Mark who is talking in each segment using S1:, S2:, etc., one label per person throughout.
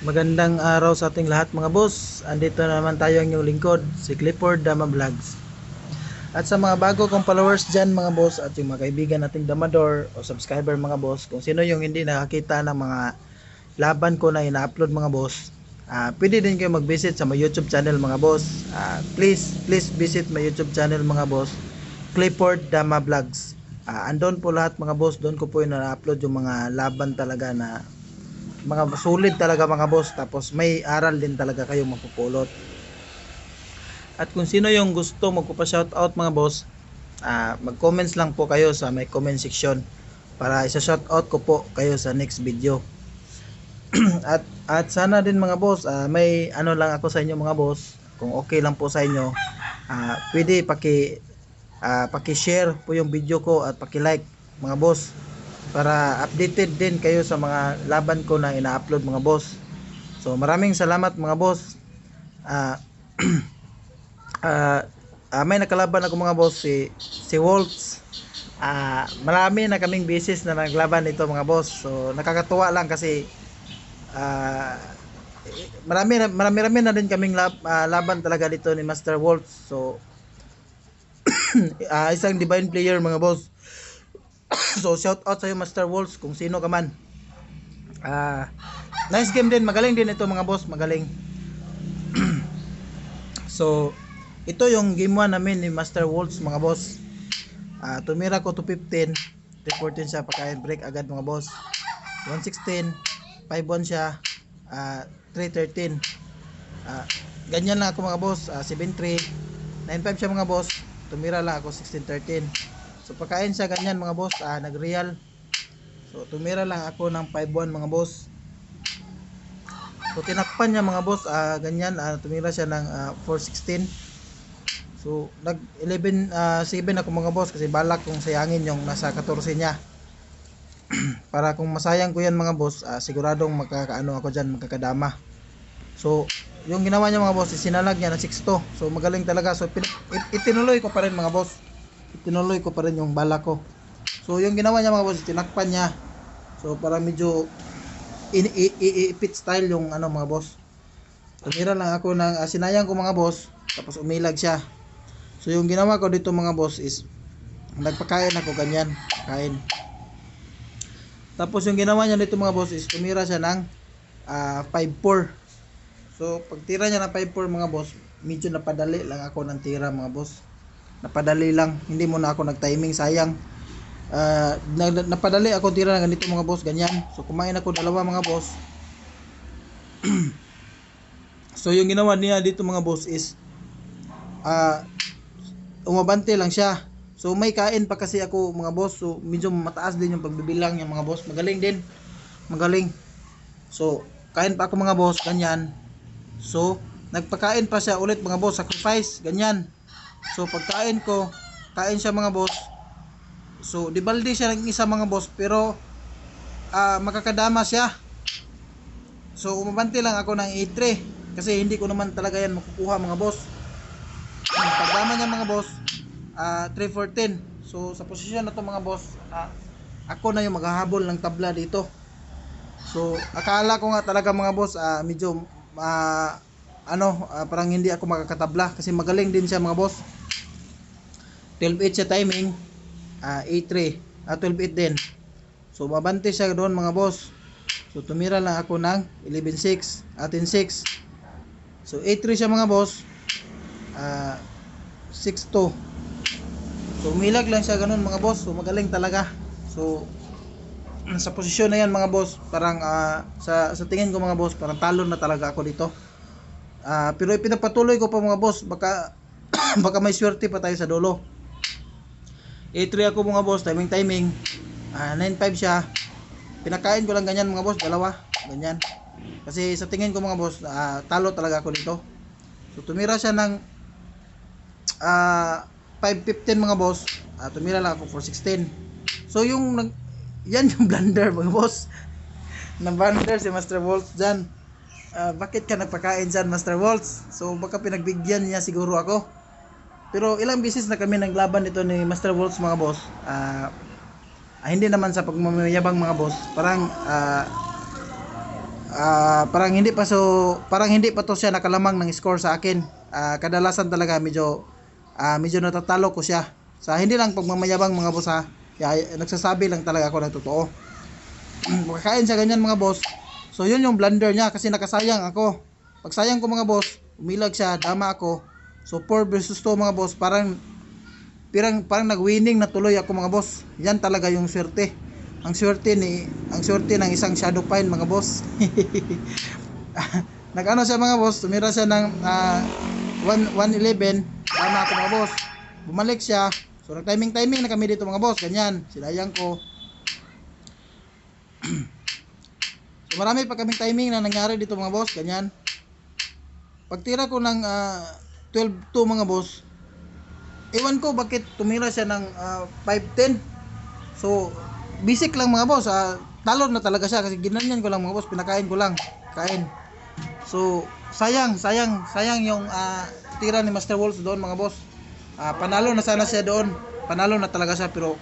S1: Magandang araw sa ating lahat mga boss. Andito na naman tayo ang inyong lingkod, si Clifford Dama Vlogs. At sa mga bago kong followers dyan mga boss at yung mga kaibigan nating Damador o subscriber mga boss, kung sino yung hindi nakakita ng mga laban ko na ina-upload mga boss, ah pwede din kayo mag-visit sa my YouTube channel mga boss. Ah, please, please visit my YouTube channel mga boss, Clifford Dama Vlogs. Ah, andon po lahat mga boss, doon ko po yung na-upload yung mga laban talaga na mga solid talaga mga boss. Tapos may aral din talaga kayo mapupulot. At kung sino yung gusto magpa shoutout mga boss ah, mag-comments lang po kayo sa may comment section para isa shoutout ko po kayo sa next video. At at sana din mga boss ah, may ano lang ako sa inyo mga boss. Kung okay lang po sa inyo ah, pwede paki ah, paki-share po yung video ko at paki-like mga boss para updated din kayo sa mga laban ko na ina-upload mga boss. So maraming salamat mga boss. Ah ah, ah, may nakalaban ako mga boss si si Waltz. Ah marami na kaming beses na naglaban ito mga boss. So nakakatuwa lang kasi ah marami marami marami na din kaming lab, ah, laban talaga dito ni Master Waltz. So ah, isang divine player mga boss so shout out sa iyo Master Wolves kung sino ka man. Ah, nice game din, magaling din ito mga boss, magaling. so, ito yung game 1 namin ni Master Wolves mga boss. Ah, tumira ko to 15, 314 siya pagkain break agad mga boss. 116, 51 siya, ah 313. Ah, ganyan lang ako mga boss, ah 73, 95 siya mga boss. Tumira lang ako 1613. So pagkain siya ganyan mga boss, ah, nag-real. So tumira lang ako ng 5-1 mga boss. So tinakpan niya mga boss, ah, ganyan, ah, tumira siya ng ah, 416. So nag 11 ah, 7 ako mga boss kasi balak kong sayangin yung nasa 14 niya. Para kung masayang ko yan mga boss, ah, siguradong magkakaano ako diyan, magkakadama. So yung ginawa niya mga boss, sinalag niya na 6 So magaling talaga. So itinuloy ko pa rin mga boss tinuloy ko pa rin yung bala ko. So yung ginawa niya mga boss, tinakpan niya. So para medyo in, i, i, i- pit style yung ano mga boss. Tumira lang ako ng ah, sinayang ko mga boss, tapos umilag siya. So yung ginawa ko dito mga boss is nagpakain ako ganyan, kain. Tapos yung ginawa niya dito mga boss is tumira siya ng ah, 5-4. So pag tira niya ng 5-4 mga boss, medyo napadali lang ako ng tira mga boss napadali lang. Hindi mo na ako nag-timing sayang. Na- napadali ako tira ng ganito mga boss ganyan. So kumain ako dalawa mga boss. So yung ginawa niya dito mga boss is ah umabante lang siya. So may kain pa kasi ako mga boss. So medyo mataas din yung pagbibilang niya mga boss. Magaling din. Magaling. So kain pa ako mga boss ganyan. So nagpakain pa siya ulit mga boss. Sacrifice ganyan So pagkain ko, kain siya mga boss. So di balde siya ng isa mga boss pero ah makakadama siya. So umabante lang ako ng E3 kasi hindi ko naman talaga yan makukuha mga boss. Ang Pagdama niya mga boss, ah 314. So sa posisyon na to mga boss, ah, ako na yung maghahabol ng tabla dito. So akala ko nga talaga mga boss, ah, medyo ah, ano, ah, parang hindi ako makakatabla kasi magaling din siya mga boss. 12-8 siya timing, ah, A3, ah, 12-8 din. So mabante siya doon mga boss. So tumira lang ako ng 11-6, ah, 10-6. So A3 siya mga boss, ah, 6-2. So umilag lang siya ganun mga boss. So magaling talaga. So sa posisyon na yan mga boss, parang ah, sa sa tingin ko mga boss, parang talo na talaga ako dito. Ah, pero ipinagpatuloy ko pa mga boss, baka baka may swerte pa tayo sa dulo. A3 ako mga boss, timing timing. Ah, 9.5 siya. Pinakain ko lang ganyan mga boss, dalawa, ganyan. Kasi sa tingin ko mga boss, ah, talo talaga ako dito. So tumira siya ng ah 5.15 mga boss. Ah, tumira lang ako for 16. So yung nag yan yung blunder mga boss. Na blunder si Master Wolf dyan. Ah, bakit ka nagpakain dyan Master Waltz? So baka pinagbigyan niya siguro ako. Pero ilang beses na kami naglaban dito ni Master Waltz mga boss. Ah, ah, hindi naman sa pagmamayabang mga boss. Parang ah, ah, parang hindi pa so parang hindi pa to siya nakalamang ng score sa akin. Ah, kadalasan talaga medyo ah, medyo natatalo ko siya. Sa hindi lang pagmamayabang mga boss ha. Kaya, nagsasabi lang talaga ako ng totoo. Makakain siya ganyan mga boss. So yun yung blunder niya kasi nakasayang ako. Pag sayang ko mga boss, umilag siya, dama ako. So 4 versus 2 mga boss, parang parang parang nag-winning na tuloy ako mga boss. Yan talaga yung swerte. Ang swerte ni ang swerte ng isang shadow pine mga boss. Nag-ano siya mga boss, tumira siya ng ah, 1 111, tama ako mga boss. Bumalik siya. So nag-timing timing na kami dito mga boss, ganyan. Sinayang ko. so marami pa kaming timing na nangyari dito mga boss, ganyan. Pagtira ko ng ah, 12 to mga boss, ewan ko bakit tumira siya ng ah, 510. So, basic lang mga boss, ah, talo na talaga siya kasi ginanyan ko lang mga boss, pinakain ko lang, kain. So, sayang, sayang, sayang yung ah, tira ni Master Wolves doon mga boss. Ah, panalo na sana siya doon. Panalo na talaga siya pero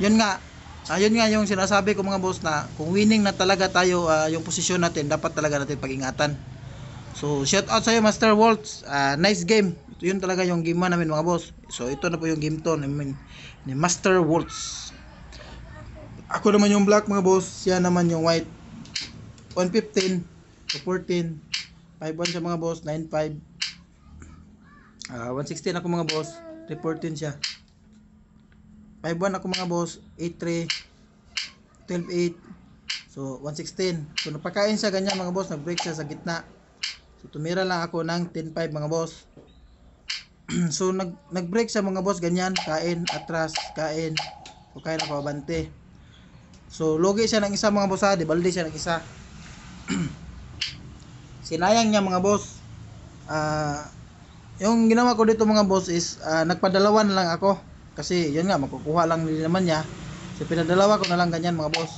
S1: yun nga, ah, yun nga yung sinasabi ko mga boss na kung winning na talaga tayo ah, yung posisyon natin, dapat talaga natin pag-ingatan. So, shout out sa iyo Master Waltz. Ah, nice game. Yun talaga yung game namin mga boss. So, ito na po yung game to ni, ni Master Waltz. Ako naman yung black mga boss. Siya naman yung white. 115 to 14. 5-1 siya mga boss. 9-5. Ah, 116 ako mga boss. 314 siya. 5-1 ako mga boss. 8-3. 12-8. So, 116. So, napakain siya ganyan mga boss. Nag-break siya sa gitna. So tumira lang ako ng 10-5 mga boss. so nag nag-break sa mga boss ganyan, kain, atras, kain. So kain ako abante. So logi siya ng isa mga boss ha, di balde siya ng isa. Sinayang niya mga boss. Ah yung ginawa ko dito mga boss is ah, nagpadalawan lang ako kasi yun nga makukuha lang din naman niya. So pinadalawa ko na lang ganyan mga boss.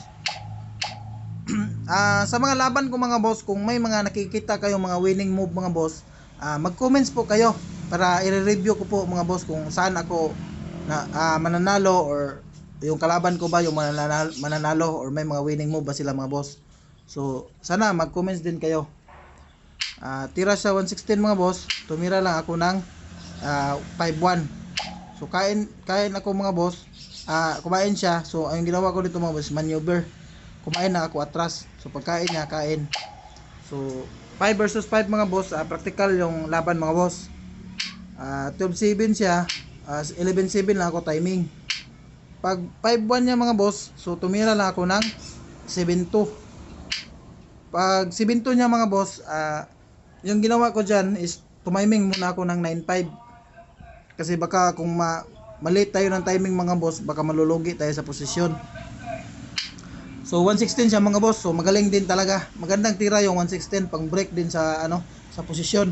S1: Ah, sa mga laban ko mga boss, kung may mga nakikita kayo mga winning move mga boss, ah, mag-comments po kayo para i-review ko po mga boss kung saan ako na ah, mananalo or yung kalaban ko ba yung mananalo, mananalo or may mga winning move ba sila mga boss. So, sana mag-comments din kayo. Ah, tira sa 116 mga boss, tumira lang ako ng ah, 5-1. So, kain, kain ako mga boss, ah, kumain siya. So, ang ginawa ko dito mga boss, maneuver kumain na ako atras. So pagkain niya, kain. So 5 versus 5 mga boss, ah, practical yung laban mga boss. Ah 12-7 siya, uh, 11-7 lang ako timing. Pag 5-1 niya mga boss, so tumira lang ako ng 7-2. Pag 7-2 niya mga boss, ah yung ginawa ko dyan is tumiming muna ako ng 9-5. Kasi baka kung ma mali tayo ng timing mga boss, baka malulugi tayo sa posisyon. So 116 siya mga boss. So magaling din talaga. Magandang tira yung 116 pang break din sa ano sa posisyon.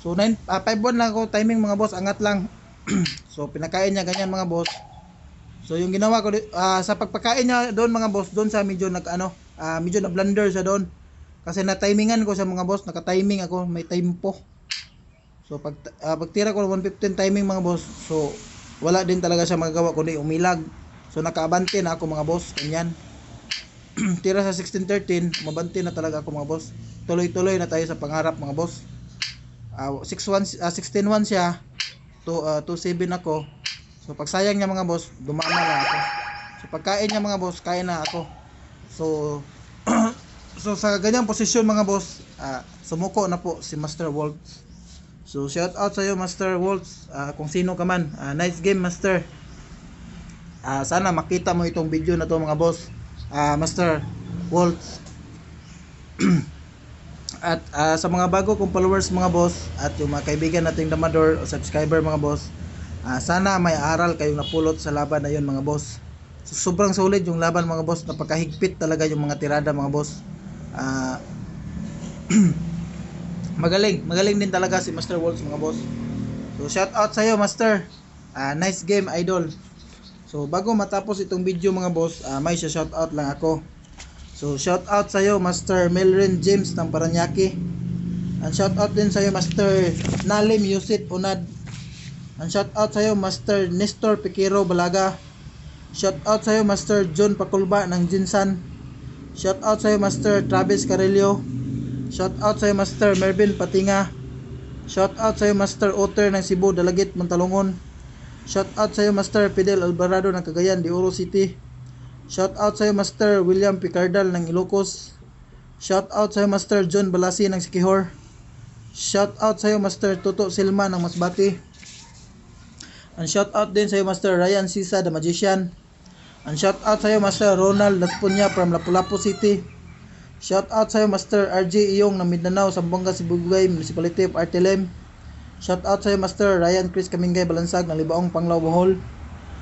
S1: So 9 uh, 5-1 lang ako timing mga boss, angat lang. so pinakain niya ganyan mga boss. So yung ginawa ko uh, sa pagpakain niya doon mga boss, doon sa medyo nag ano, uh, medyo na blunder siya doon. Kasi na timingan ko sa mga boss, naka-timing ako, may tempo. So pag uh, pagtira ko ng 115 timing mga boss, so wala din talaga siya magagawa kundi umilag. So nakaabante na ako mga boss, ganyan. tira sa 16-13, mabanti na talaga ako mga boss. Tuloy-tuloy na tayo sa pangarap mga boss. Uh, 6-1, uh, 16-1 siya, to, uh, 2-7 ako. So pag sayang niya mga boss, dumama na ako. So pagkain niya mga boss, kain na ako. So, so sa ganyang posisyon mga boss, uh, sumuko na po si Master Wolves. So shout out sa iyo Master Wolves, uh, kung sino ka man. Uh, nice game Master. Uh, sana makita mo itong video na to mga boss. Uh, Master Waltz. At uh, sa mga bago kong followers mga boss at yung mga kaibigan nating damador o subscriber mga boss uh, sana may aral kayong napulot sa laban na yun mga boss. So, sobrang solid yung laban mga boss. Napakahigpit talaga yung mga tirada mga boss. Uh, magaling magaling din talaga si Master Waltz mga boss so shout out sa iyo Master uh, nice game idol So bago matapos itong video mga boss, uh, may shout out lang ako. So shout out sa iyo Master Melrin James ng Paranaque. And shout out din sa iyo Master Nalim Yusit Unad. And shout out sa iyo Master Nestor Piquero Balaga. Shout out sa iyo Master John Pakulba ng Jinsan. Shout out sa iyo Master Travis Carrillo. Shout out sa Master Mervin Patinga. Shout out sa Master Otter ng Cebu, Dalagit, Montalongon. Shout out sa Master Fidel Alvarado ng Cagayan, de Oro City. Shout out sa Master William Picardal ng Ilocos. Shout out sa Master John Balasi ng Sikihor. Shout out sa Master Toto Silma ng Masbati. And shout out din sa Master Ryan Sisa the Magician. And shout out sa Master Ronald Laspunya from Lapu-Lapu City. Shout out sa Master RJ Iyong ng Mindanao, Zamboanga, Sibugay, Municipality of Artelem. Shout out sa Master Ryan Chris Kamingay Balansag ng Libaong Panglao Bohol.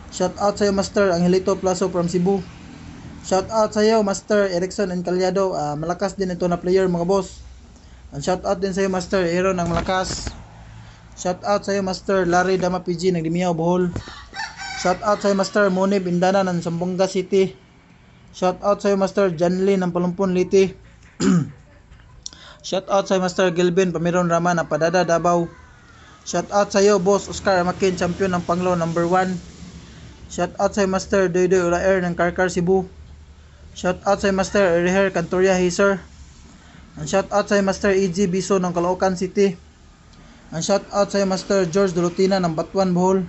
S1: Shout out sa Master Angelito Plaso from Cebu. Shout out sa iyo Master Erickson Encaliado, Ah, malakas din ito na player mga boss. And shout out din sa iyo Master Aaron ng malakas. Shout out sa iyo Master Larry Dama PG ng Dimiao Bohol. Shout out sa iyo Master Monib Indana ng Zamboanga City. Shout out sa iyo Master Janly ng Palumpon Liti. Shout out sa iyo Master Gilbin Pamiron Rama ng Padada Davao. Shout out sa iyo Boss Oscar Amakin champion ng Panglaw number 1. Shout out sa iyo Master Doydoy Ulaer ng Karkar Cebu. Shout out sa iyo Master Eriher Cantoria Hazer. And shout out sa iyo Master EG Biso ng Caloocan City. And shout out sa iyo Master George Dulutina ng Batuan Bohol.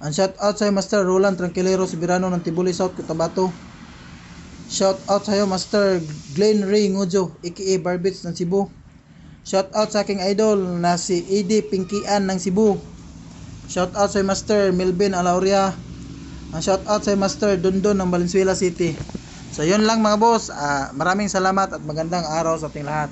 S1: And shout out sa iyo Master Roland Tranquilero Sibirano ng Tibuli South Cotabato. Shout out sa iyo Master Glenn Ray Ngujo aka Barbits ng Cebu. Shout out sa aking idol na si Edi Pinkian ng Cebu. Shout out sa Master Melvin Alauria. And shout out sa Master Dundon ng Valenzuela City. So yun lang mga boss. Ah, maraming salamat at magandang araw sa ating lahat.